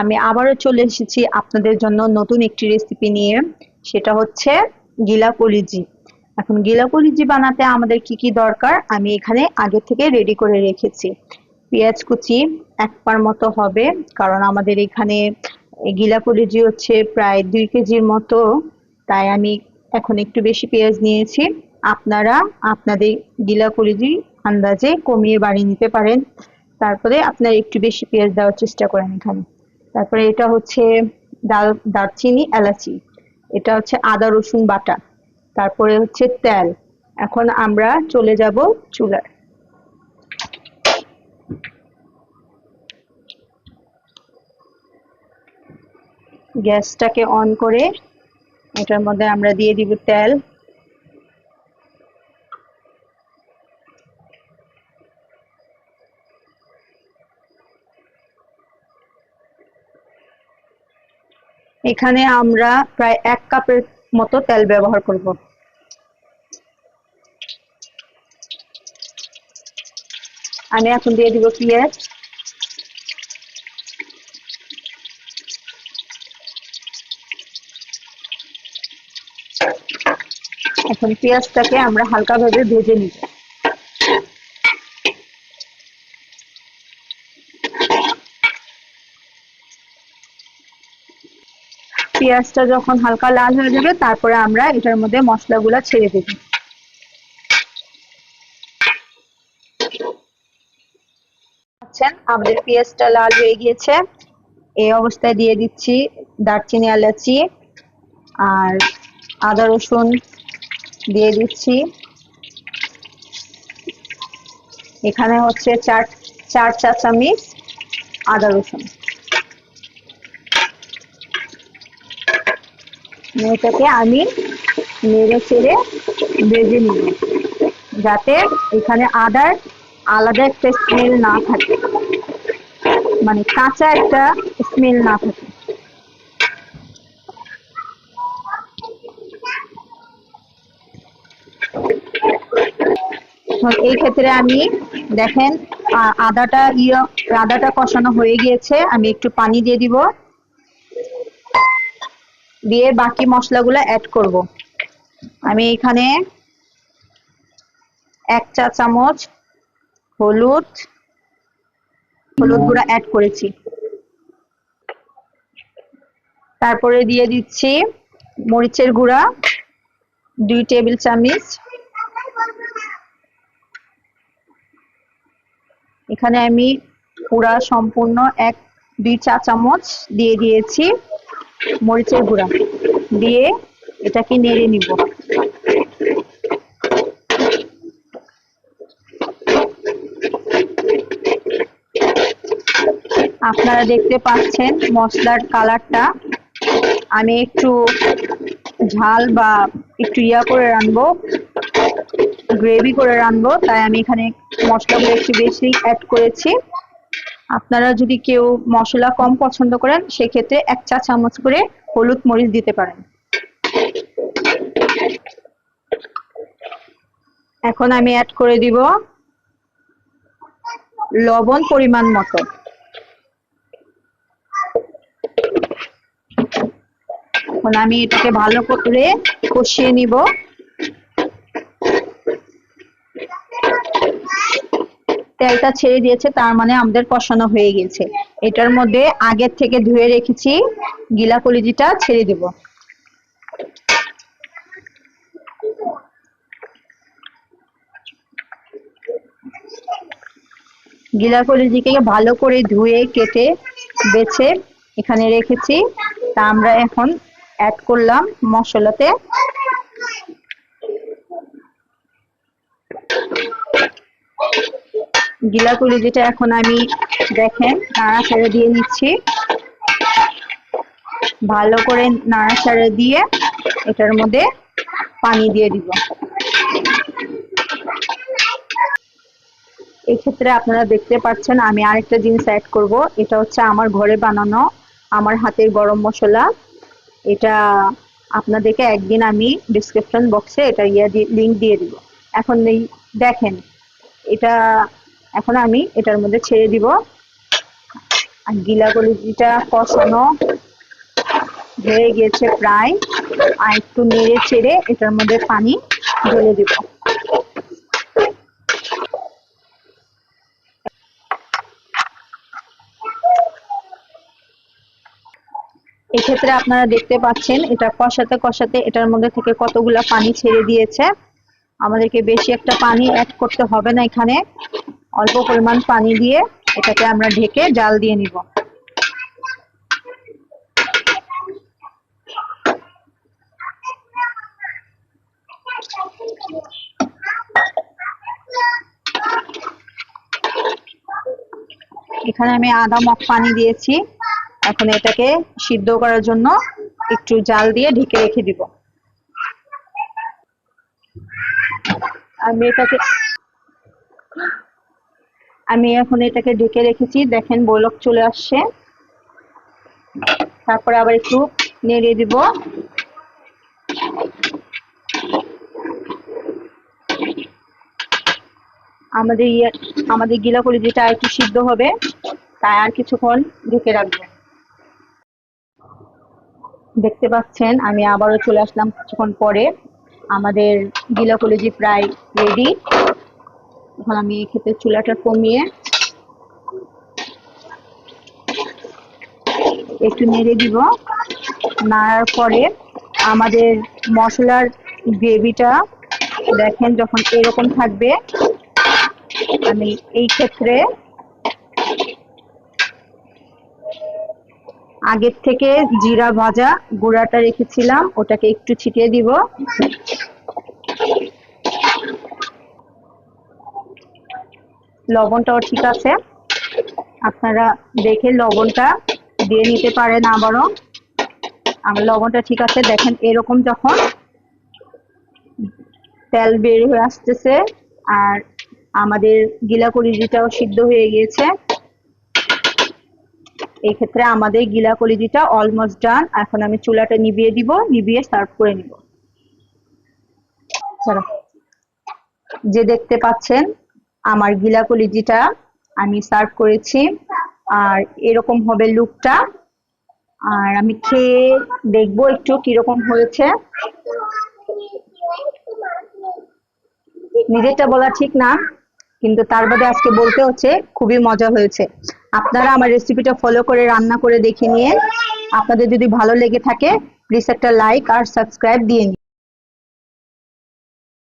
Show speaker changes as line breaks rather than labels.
আমি আবারও চলে এসেছি আপনাদের জন্য নতুন একটি রেসিপি নিয়ে। সেটা হচ্ছে গিলা কলিজি। এখন গিলা কলিজি বানাতে আমাদের কি কি দরকার, আমি এখানে আগে থেকে রেডি করে রেখেছি। পেঁয়াজ কুচি এক পার মতো হবে, কারণ আমাদের এখানে গিলা কলিজি হচ্ছে প্রায় দুই কেজির মতো, তাই আমি এখন একটু বেশি পেঁয়াজ নিয়েছি। আপনারা আপনাদের গিলা কলিজি আন্দাজে কমিয়ে বাড়িয়ে নিতে পারেন। তারপরে আপনার একটু বেশি পেঁয়াজ দেওয়ার চেষ্টা করেন এখানে। তারপরে এটা হচ্ছে ডাল, দারচিনি, এলাচি। এটা হচ্ছে আদা, রসুন, বাটা। তারপরে হচ্ছে তেল। এখন আমরা চলে যাব চুলার গ্যাসটাকে অন করে এটার মধ্যে আমরা দিয়ে দিব তেল। এখানে আমরা প্রায় এক কাপের মতো তেল ব্যবহার করব। আমি এখন দিয়ে দিব পেঁয়াজ এখন পেঁয়াজটাকে আমরা হালকাভাবে ভেজে নিব। পেঁয়াজটা যখন হালকা লাল হয়ে যাবে, তারপরে আমরা এটার মধ্যে মশলাগুলো ছেড়ে দেব। আছেন আমাদের পেঁয়াজটা লাল হয়ে গিয়েছে। এই অবস্থায় দিয়ে দিচ্ছি দারচিনি, এলাচি আর আদা, রসুন দিয়ে দিচ্ছি। এখানে হচ্ছে চার চার চা চামচ আদা, রসুন। এটাকে আমি নেড়ে চেড়ে ভেজে নিব যাতে এখানে আদার আলাদা একটা স্মেল না থাকে। মানে কাঁচা একটা স্মেল না থাকে। এই ক্ষেত্রে আমি, দেখেন আদাটা ইয়ে আদাটা কষানো হয়ে গিয়েছে, আমি একটু পানি দিয়ে দিব। দিয়ে বাকি মশলাগুলো অ্যাড করব। আমি এখানে এক চা চামচ হলুদ হলুদ গুঁড়া অ্যাড করেছি। তারপরে দিয়ে দিচ্ছি মরিচের গুঁড়া দুই টেবিল চামচ। এখানে আমি পুরা সম্পূর্ণ এক দুই চা চামচ দিয়ে দিয়েছি। মরিচের গুঁড়া দিয়ে এটাকে নেড়ে নিব। আপনারা দেখতে পাচ্ছেন মশলার কালারটা। আমি একটু ঝাল বা একটু ইয়া করে রানবো গ্রেভি করে রানবো তাই আমি এখানে মশলাগুলো একটু বেশি অ্যাড করেছি। আপনারা যদি কেউ মশলা কম পছন্দ করেন, সেক্ষেত্রে এক চা চামচ করে হলুদ মরিচ দিতে পারেন। এখন আমি অ্যাড করে দিব লবণ পরিমাণ মতো। এখন আমি এটাকে ভালো করে কষিয়ে নিব। তেলটা ছেড়ে দিয়েছে, তার মানে আমাদের কষানো হয়ে গেছে। এটার মধ্যে আগের থেকে ধুয়ে রেখেছি গিলা কলিজিটা ছেড়ে দেব। গিলা কলিজিকে ভালো করে ধুয়ে, কেটে, বেছে এখানে রেখেছি। তা আমরা এখন অ্যাড করলাম মশলাতে। গিলাকুলি যেটা এখন আমি দেখেন নাড়া নাড়াচাড়া দিয়ে নিচ্ছি। ভালো করে নাড়া নাড়াচাড়া দিয়ে এটার মধ্যে পানি দিয়ে দিব। এক্ষেত্রে আপনারা দেখতে পাচ্ছেন, আমি আরেকটা জিনিস অ্যাড করব। এটা হচ্ছে আমার ঘরে বানানো আমার হাতের গরম মশলা। এটা আপনাদেরকে একদিন আমি ডিসক্রিপশন বক্সে এটা ইয়া লিঙ্ক দিয়ে দিব। এখন দেখেন, এটা এখন আমি এটার মধ্যে ছেড়ে দিব। আর গিলা কলিজিটা কষানো হয়ে গেছে প্রায়। আর একটু নেড়ে চেড়ে এটার মধ্যে পানি ঢেলে দিব। এক্ষেত্রে আপনারা দেখতে পাচ্ছেন, এটা কষাতে কষাতে এটার মধ্যে থেকে কতগুলা পানি ছেড়ে দিয়েছে। আমাদেরকে বেশি একটা পানি অ্যাড করতে হবে না এখানে। অল্প পরিমাণ পানি দিয়ে এটাকে আমরা ঢেকে জাল দিয়ে নিব। এখানে আমি আধা মগ পানি দিয়েছি। এখন এটাকে সিদ্ধ করার জন্য একটু জাল দিয়ে ঢেকে রেখে দিব। আমি এটাকে আমি এখন এটাকে ঢেকে রেখেছি। দেখেন বলক চলে আসছে। তারপরে আবার একটু নেড়ে দিব। আমাদের ইয়ে আমাদের গিলা যেটা একটু সিদ্ধ হবে, তাই আর কিছুক্ষণ ঢেকে রাখব। দেখতে পাচ্ছেন, আমি আবারও চলে আসলাম কিছুক্ষণ পরে। আমাদের গিলা কলেজি প্রায় রেডি এখন আমি খেতে চুলাটা কমিয়ে একটু নেড়ে দিব। নাড়ার পরে আমাদের মশলার গ্রেভিটা দেখেন যখন এরকম থাকবে, আমি এই ক্ষেত্রে আগের থেকে জিরা ভাজা গুঁড়াটা রেখেছিলাম, ওটাকে একটু ছিটিয়ে দিব। লবণটাও ঠিক আছে। আপনারা দেখে লবণটা দিয়ে নিতে পারেন আবারও। আমার লবণটা ঠিক আছে, দেখেন এরকম যখন তেল বের হয়ে আসতেছে আর আমাদের গিলা কলিজিটাও সিদ্ধ হয়ে গিয়েছে। এই ক্ষেত্রে আমাদের গিলা কলিজিটা অলমোস্ট ডান এখন আমি চুলাটা নিভিয়ে দিব, নিভিয়ে সার্ভ করে নিব। যে দেখতে পাচ্ছেন আমার গিলা কলিজিটা আমি সার্ভ করেছি। আর এরকম হবে লুকটা। আর আমি খেয়ে দেখব একটু কীরকম হয়েছে। নিজেরটা বলা ঠিক না, কিন্তু তার বাদে আজকে বলতে হচ্ছে, খুবই মজা হয়েছে। আপনারা আমার রেসিপিটা ফলো করে, রান্না করে দেখে নিয়ে, আপনাদের যদি ভালো লেগে থাকে প্লিজ একটা লাইক আর সাবস্ক্রাইব দিয়ে নিন।